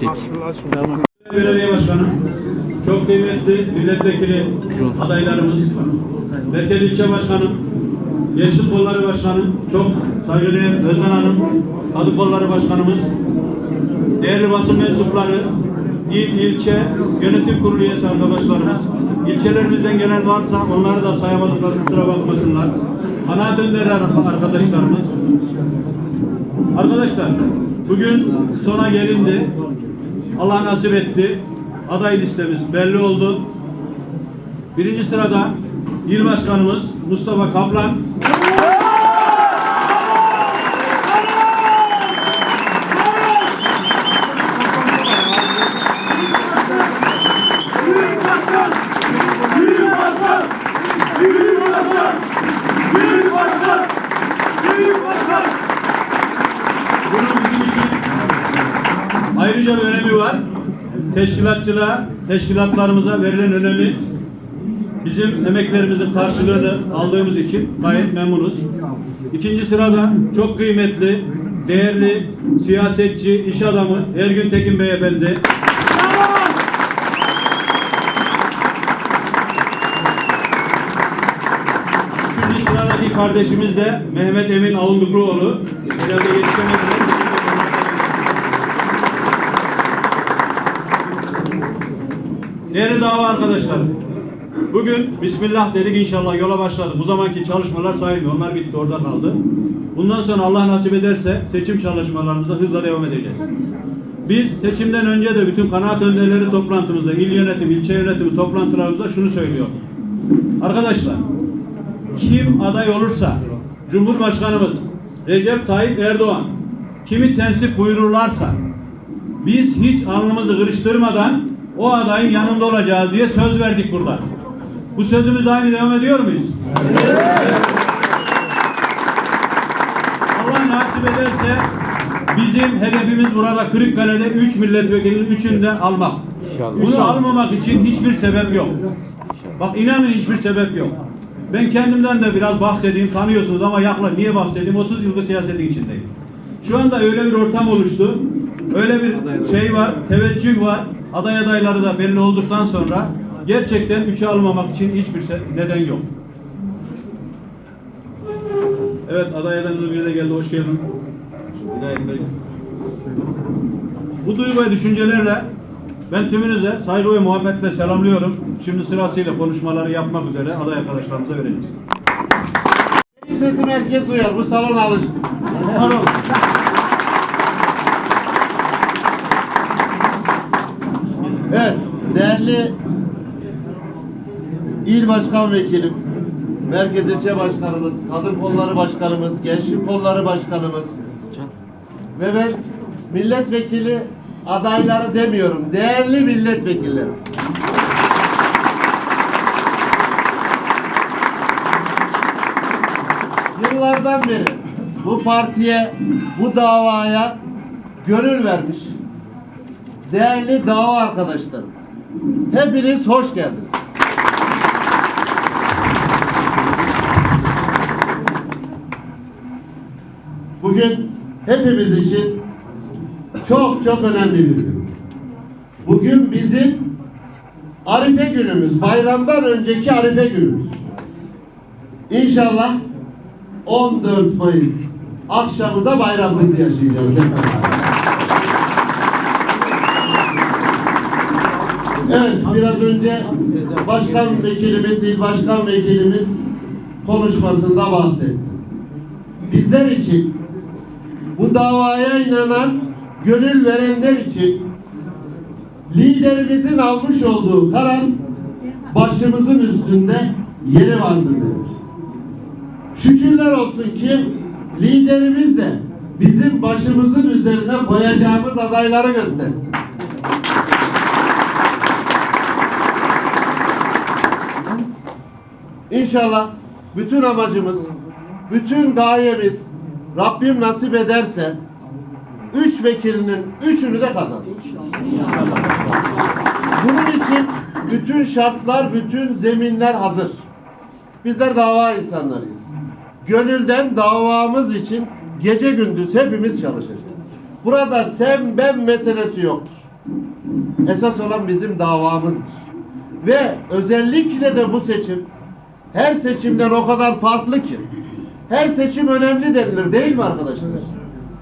Çek. Belediye Başkanı, çok kıymetli milletvekili adaylarımız, Merkez İlçe Başkanım, Gençlik Kolları Başkanım, çok saygıdeğer Özden Hanım, Kadın Kolları Başkanımız, değerli basın mensupları, il, ilçe, yönetim kurulu üyesi arkadaşlarımız, ilçelerimizden gelen varsa onları da sayamadıkları kusura bakmasınlar. Kanaat önderler arkadaşlarımız. Arkadaşlar, bugün sona gelindi. Allah nasip etti. Aday listemiz belli oldu. Birinci sırada İl Başkanımız Mustafa Kaplan. Teşkilatçılığa, teşkilatlarımıza verilen önemi bizim emeklerimizin karşılığını aldığımız için gayet memnunuz. İkinci sırada çok kıymetli, değerli siyasetçi, iş adamı Ergün Tekin Beyefendi. Üçüncü sıradaki kardeşimiz de Mehmet Emin Avundukluoğlu. Herhalde yetişemediler. Değerli dava arkadaşlar, bugün Bismillah dedik inşallah yola başladık. Bu zamanki çalışmalar sayılmıyor, onlar bitti orada kaldı. Bundan sonra Allah nasip ederse seçim çalışmalarımıza hızla devam edeceğiz. Biz seçimden önce de bütün kanaat önderleri toplantımızda, il yönetim, ilçe yönetimi toplantılarımızda şunu söylüyor. Arkadaşlar, kim aday olursa, Cumhurbaşkanımız Recep Tayyip Erdoğan, kimi tensip buyururlarsa, biz hiç alnımızı kırıştırmadan o adayın yanında olacağız diye söz verdik burada. Bu sözümüz aynı devam ediyor muyuz? Allah nasip ederse bizim hedefimiz burada Kırıkkale'de 3 milletvekilinin üçünü de almak. Bunu almamak için hiçbir sebep yok. Bak inanın hiçbir sebep yok. Ben kendimden de biraz bahsedeyim tanıyorsunuz ama yakla niye bahsedeyim? 30 yıldır siyasetin içindeyim. Şu anda öyle bir ortam oluştu. Öyle bir şey var, teveccüh var. Aday adayları da belli olduktan sonra gerçekten üçe almamak için hiçbir neden yok. Evet aday adayımız bir de geldi. Hoş geldin. Bey. Bu duygu ve düşüncelerle ben tümünüze saygı ve muhabbetle selamlıyorum. Şimdi sırasıyla konuşmaları yapmak üzere aday arkadaşlarımıza vereceğiz. Sesimi herkes duyar, bu salon alışık. Var olun. Evet, değerli il başkan vekilim, merkez ilçe başkanımız, kadın kolları başkanımız, gençlik kolları başkanımız ve ben milletvekili adayları demiyorum, değerli milletvekillerim. Yıllardan beri bu partiye, bu davaya gönül vermiş değerli dava arkadaşlarım. Hepiniz hoş geldiniz. Bugün hepimiz için çok çok önemli bir gün. Bugün bizim Arife günümüz, bayramdan önceki Arife günümüz. İnşallah 14 Mayıs akşamında bayramımızı yaşayacağız. Evet, biraz önce başkan vekilimiz, il başkan vekilimiz konuşmasında bahsetti. Bizler için, bu davaya inanan, gönül verenler için liderimizin almış olduğu karar başımızın üstünde yeri vardır denir. Şükürler olsun ki liderimiz de bizim başımızın üzerine koyacağımız adayları gösterdi. İnşallah bütün amacımız, bütün gayemiz Rabbim nasip ederse üç vekilinin üçünü de kazanır. Bunun için bütün şartlar, bütün zeminler hazır. Bizler dava insanlarıyız. Gönülden davamız için gece gündüz hepimiz çalışacağız. Burada sen ben meselesi yoktur. Esas olan bizim davamızdır. Ve özellikle de bu seçim her seçimden o kadar farklı ki. Her seçim önemli denilir değil mi arkadaşlar?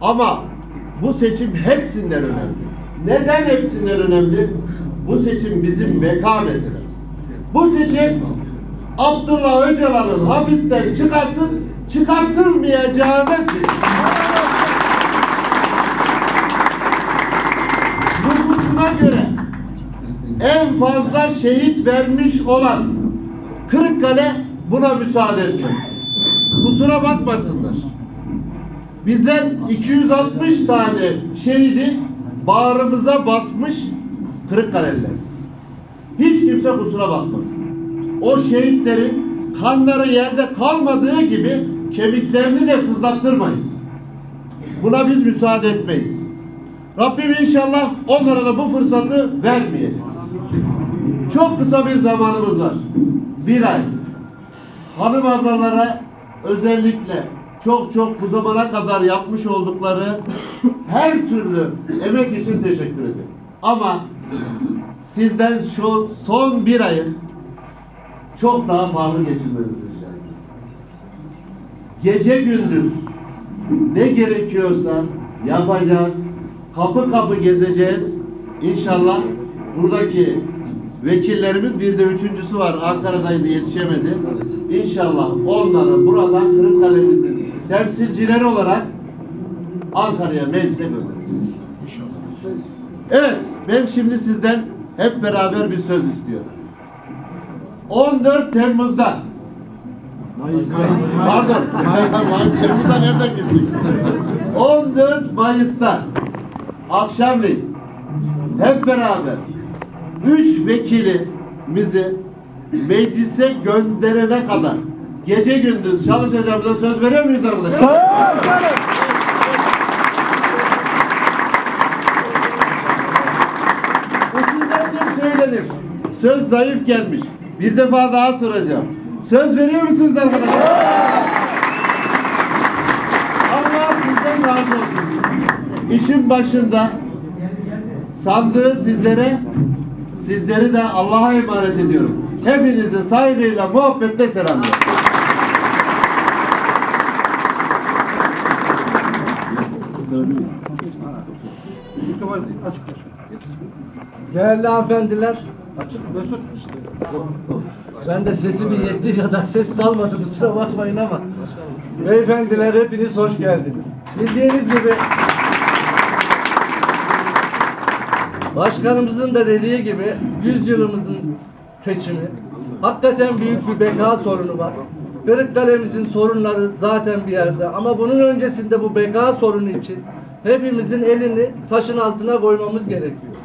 Ama bu seçim hepsinden önemli. Neden hepsinden önemli? Bu seçim bizim beka meselemiz. Bu seçim Abdullah Öcalan'ın hapisten çıkartıp çıkartılmayacağına. Nüfusuna göre en fazla şehit vermiş olan Kırıkkale buna müsaade etmez. Kusura bakmasınlar. Bizler 260 tane şehidi bağrımıza basmış Kırıkkaleliler. Hiç kimse kusura bakmasın. O şehitlerin kanları yerde kalmadığı gibi kemiklerini de sızlattırmayız. Buna biz müsaade etmeyiz. Rabbim inşallah onlara da bu fırsatı vermeyecek. Çok kısa bir zamanımız var. Bir ay. Hanım ablalara özellikle çok çok bu kadar yapmış oldukları her türlü emek için teşekkür ederim. Ama sizden şu son bir ayı çok daha fazla geçirmenizi rica. Gece gündüz ne gerekiyorsa yapacağız. Kapı kapı gezeceğiz. İnşallah buradaki vekillerimiz bir de üçüncüsü var. Ankara'daydı yetişemedi. İnşallah onları buradan Kırıkkale'mizin temsilcileri olarak Ankara'ya meclise göndereceğiz. Evet, ben şimdi sizden hep beraber bir söz istiyorum. 14 Temmuz'da Pardon. Temmuz'da nereden girdik? 14 Mayıs'ta akşamleyin hep beraber üç vekilimizi meclise gönderene kadar gece gündüz çalışacağımıza söz veriyor muyuz arkadaşlar? Söylenir. Söz zayıf gelmiş. Bir defa daha soracağım. Söz veriyor musunuz arkadaşlar? Allah sizden razı olsun. İşin başında sandığı sizlere, sizleri de Allah'a emanet ediyorum. Hepinizi saygıyla, muhabbetle selamlıyorum. Değerli hanımefendiler. Ben de sesimin yettiği kadar ses kalmadı kusura bakmayın ama. Beyefendiler hepiniz hoş geldiniz. Bildiğiniz gibi Başkanımızın da dediği gibi 100 yılımızın seçimi hakikaten büyük bir beka sorunu var. Kırıkkale'mizin sorunları zaten bir yerde ama bunun öncesinde bu beka sorunu için hepimizin elini taşın altına koymamız gerekiyor.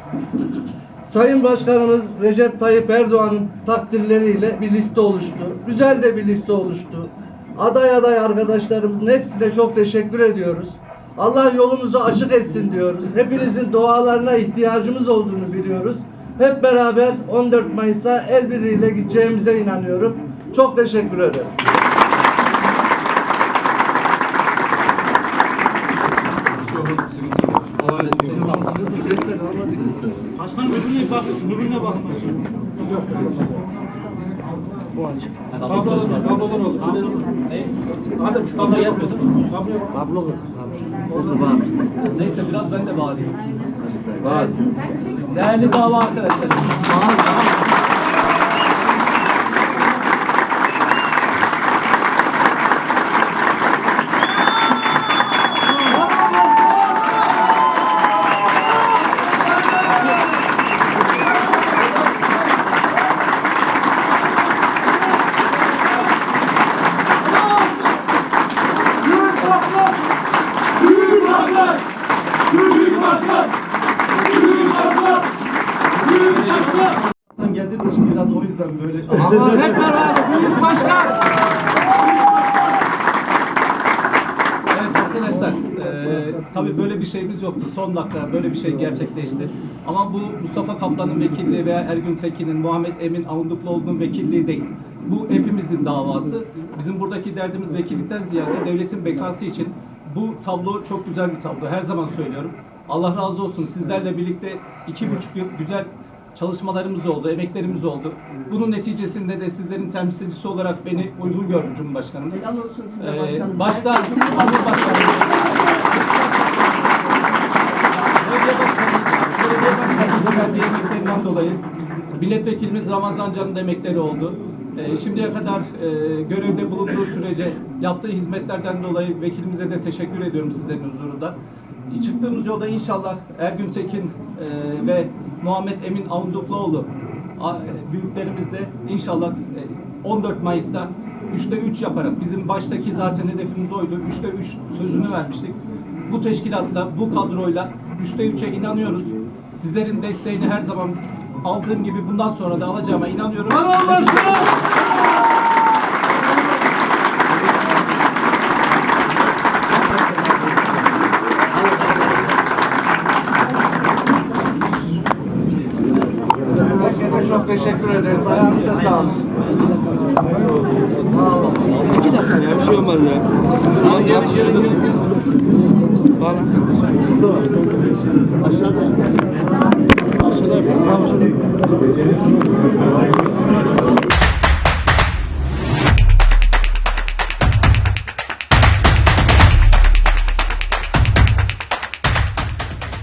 Sayın Başkanımız Recep Tayyip Erdoğan'ın takdirleriyle bir liste oluştu. Güzel de bir liste oluştu. Aday aday arkadaşlarımızın hepsine çok teşekkür ediyoruz. Allah yolumuzu açık etsin diyoruz. Hepinizin dualarına ihtiyacımız olduğunu biliyoruz. Hep beraber 14 Mayıs'a el birliğiyle gideceğimize inanıyorum. Çok teşekkür ederim. Başkan öbürüne bak, öbürüne bak. Bu açık. Kablolar, kablolar oldu. Kablo. Adem şu kablo yapmıyorsun. Neyse biraz ben de bağlayayım. Bağlı. Değerli dava arkadaşlarım. Geldiğiniz için biraz o yüzden böyle. Allah Ekber abi, büyük başkan. Evet arkadaşlar, eee tabii böyle bir şeyimiz yoktu. Son dakika böyle bir şey gerçekleşti. Ama bu Mustafa Kaplan'ın vekilliği veya Ergün Tekin'in, Muhammed Emin Avundukluoğlu'nun vekilliği değil. Bu hepimizin davası. Bizim buradaki derdimiz vekillikten ziyade devletin bekası için. Bu tablo çok güzel bir tablo. Her zaman söylüyorum. Allah razı olsun sizlerle birlikte iki buçuk yıl güzel çalışmalarımız oldu, emeklerimiz oldu. Bunun neticesinde de sizlerin temsilcisi olarak beni uygun gördü Cumhurbaşkanımız. Helal olsun size Ee, başkanım. başta Cumhurbaşkanımız, belediye başkanımız, belediye başkanımızın verdiği emeklerinden dolayı milletvekilimiz Ramazan Can'ın emekleri oldu. Ee, şimdiye kadar e, görevde bulunduğu sürece yaptığı hizmetlerden dolayı vekilimize de teşekkür ediyorum sizlerin huzurunda. Çıktığımız yolda inşallah Ergün Tekin e, ve Muhammed Emin Avundukluoğlu büyüklerimiz de inşallah e, 14 Mayıs'ta 3'te 3 yaparak bizim baştaki zaten hedefimiz oydu. 3'te 3 sözünü vermiştik. Bu teşkilatla, bu kadroyla 3'te 3'e inanıyoruz. Sizlerin desteğini her zaman aldığım gibi bundan sonra da alacağıma inanıyorum. Herkese